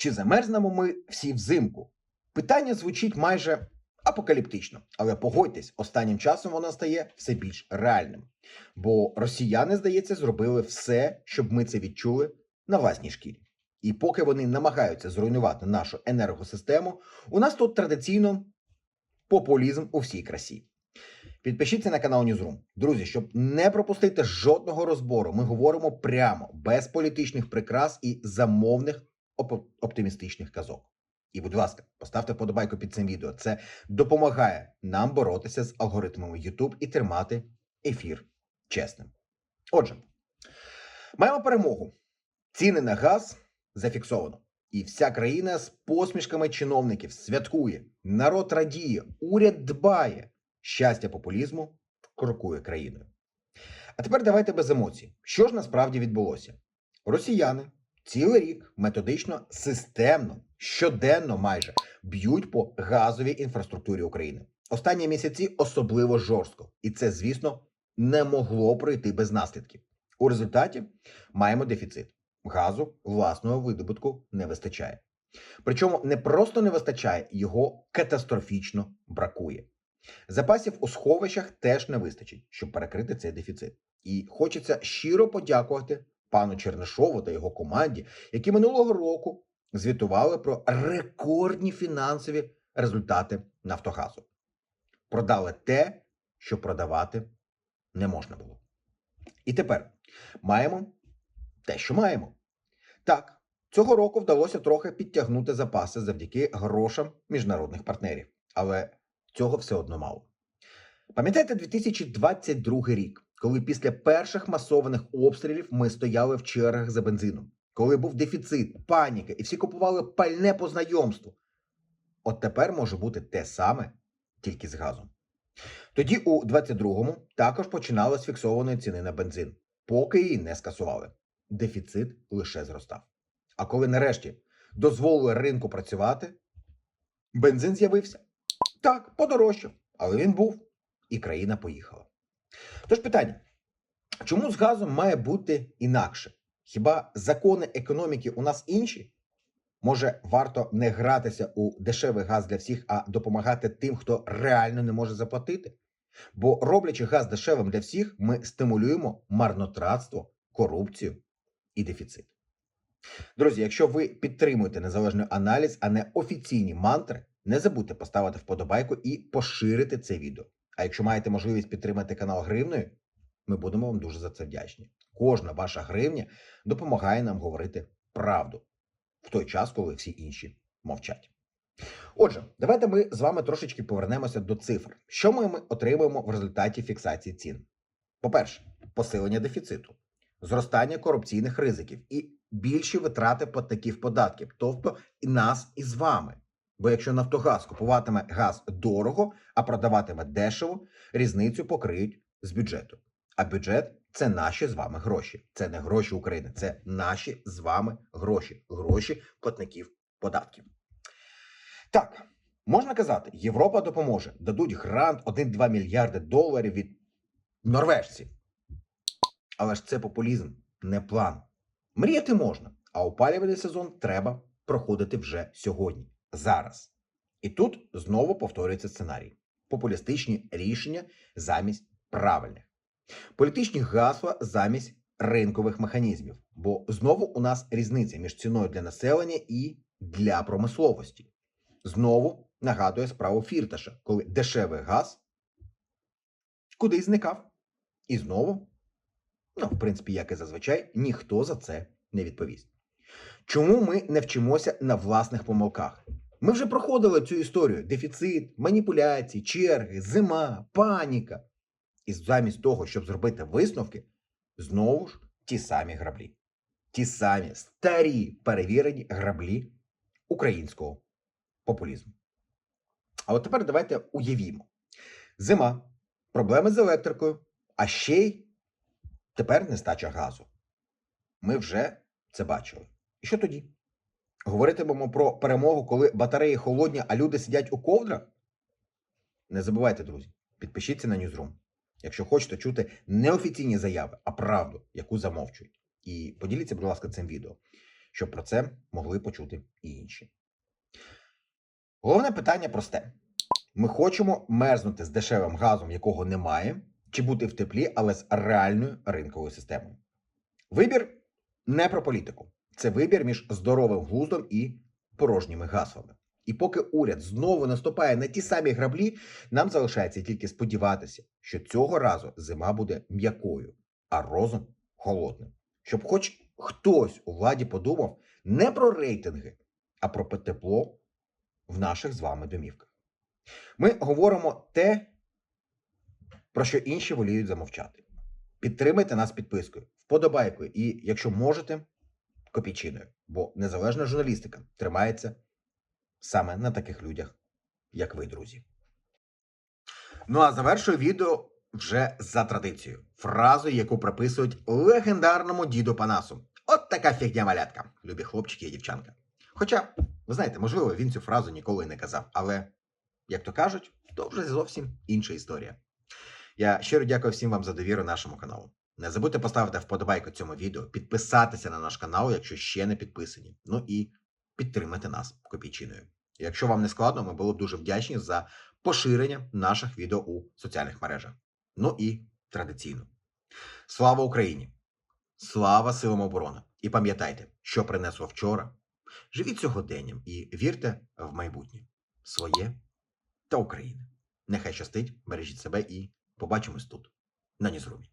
Чи замерзнемо ми всі взимку? Питання звучить майже апокаліптично, але погодьтесь, останнім часом воно стає все більш реальним. Бо росіяни, здається, зробили все, щоб ми це відчули на власній шкірі. І поки вони намагаються зруйнувати нашу енергосистему, у нас тут традиційно популізм у всій красі. Підпишіться на канал Newsroom. Друзі, щоб не пропустити жодного розбору, ми говоримо прямо, без політичних прикрас і замовних оптимістичних казок. І, будь ласка, поставте вподобайку під цим відео. Це допомагає нам боротися з алгоритмами YouTube і тримати ефір чесним. Отже, маємо перемогу. Ціни на газ зафіксовано. І вся країна з посмішками чиновників святкує. Народ радіє, уряд дбає. Щастя популізму крокує країною. А тепер давайте без емоцій. Що ж насправді відбулося? Росіяни цілий рік методично, системно, щоденно майже б'ють по газовій інфраструктурі України. Останні місяці особливо жорстко, і це, звісно, не могло пройти без наслідків. У результаті маємо дефіцит. Газу власного видобутку не вистачає. Причому не просто не вистачає, його катастрофічно бракує. Запасів у сховищах теж не вистачить, щоб перекрити цей дефіцит. І хочеться щиро подякувати пану Чернишову та його команді, які минулого року звітували про рекордні фінансові результати Нафтогазу. Продали те, що продавати не можна було. І тепер маємо те, що маємо. Так, цього року вдалося трохи підтягнути запаси завдяки грошам міжнародних партнерів, але цього все одно мало. Пам'ятаєте 2022 рік, коли після перших масованих обстрілів ми стояли в чергах за бензином, коли був дефіцит, паніка, і всі купували пальне по знайомству. От тепер може бути те саме, тільки з газом. Тоді у 22-му також починали з фіксованої ціни на бензин, поки її не скасували. Дефіцит лише зростав. А коли нарешті дозволили ринку працювати, бензин з'явився. Так, подорожчав, але він був, і країна поїхала. Тож питання: чому з газом має бути інакше? Хіба закони економіки у нас інші? Може, варто не гратися у дешевий газ для всіх, а допомагати тим, хто реально не може заплатити? Бо роблячи газ дешевим для всіх, ми стимулюємо марнотратство, корупцію і дефіцит. Друзі, якщо ви підтримуєте незалежний аналіз, а не офіційні мантри, не забудьте поставити вподобайку і поширити це відео. А якщо маєте можливість підтримати канал гривною, ми будемо вам дуже за це вдячні. Кожна ваша гривня допомагає нам говорити правду в той час, коли всі інші мовчать. Отже, давайте ми з вами трошечки повернемося до цифр. Що ми отримуємо в результаті фіксації цін? По-перше, посилення дефіциту, зростання корупційних ризиків і більші витрати платників податків, тобто і нас і з вами. Бо якщо Нафтогаз купуватиме газ дорого, а продаватиме дешево, різницю покриють з бюджету. А бюджет це наші з вами гроші. Це не гроші України, це наші з вами гроші, гроші платників податків. Так, можна казати, Європа допоможе, дадуть грант 1-2 мільярди доларів від норвежців. Але ж це популізм, не план. Мріяти можна, а опалювальний сезон треба проходити вже сьогодні, зараз. І тут знову повторюється сценарій: популістичні рішення замість правильних, політичні гасла замість ринкових механізмів. Бо знову у нас різниця між ціною для населення і для промисловості. Знову нагадує справу Фірташа, коли дешевий газ кудись зникав. І знову, ну, в принципі, як і зазвичай, ніхто за це не відповість. Чому ми не вчимося на власних помилках? Ми вже проходили цю історію: дефіцит, маніпуляції, черги, зима, паніка. І замість того, щоб зробити висновки, знову ж ті самі граблі. Ті самі старі перевірені граблі українського популізму. А от тепер давайте уявімо: зима, проблеми з електрикою, а ще й тепер нестача газу. Ми вже це бачили. І що тоді? Говоритимемо про перемогу, коли батареї холодні, а люди сидять у ковдрах? Не забувайте, друзі, підпишіться на Newsroom, якщо хочете чути не офіційні заяви, а правду, яку замовчують. І поділіться, будь ласка, цим відео. щоб про це могли почути і інші. Головне питання просте: ми хочемо мерзнути з дешевим газом, якого немає, чи бути в теплі, але з реальною ринковою системою. Вибір не про політику, це вибір між здоровим глуздом і порожніми гаслами. І поки уряд знову наступає на ті самі граблі, нам залишається тільки сподіватися, що цього разу зима буде м'якою, а розум холодним. Щоб хоч хтось у владі подумав не про рейтинги, а про тепло в наших з вами домівках. Ми говоримо те, про що інші воліють замовчати. Підтримайте нас підпискою, вподобайкою і, якщо можете, копійчиною, бо незалежна журналістика тримається саме на таких людях, як ви, друзі. Ну а завершую відео вже за традицією. Фразою, яку приписують легендарному діду Панасу. От така фігня малятка, любі хлопчики і дівчанка. Хоча, ви знаєте, можливо, він цю фразу ніколи не казав, але, як то кажуть, то вже зовсім інша історія. Я щиро дякую всім вам за довіру нашому каналу. Не забудьте поставити вподобайку цьому відео, підписатися на наш канал, якщо ще не підписані. Ну і підтримати нас копійчиною. Якщо вам не складно, ми були б дуже вдячні за поширення наших відео у соціальних мережах. Ну і традиційно. Слава Україні! Слава силам оборони! І пам'ятайте, що принесло вчора. Живіть сьогоденням і вірте в майбутнє своє та України. Нехай щастить, бережіть себе і побачимось тут, на Нізрумі.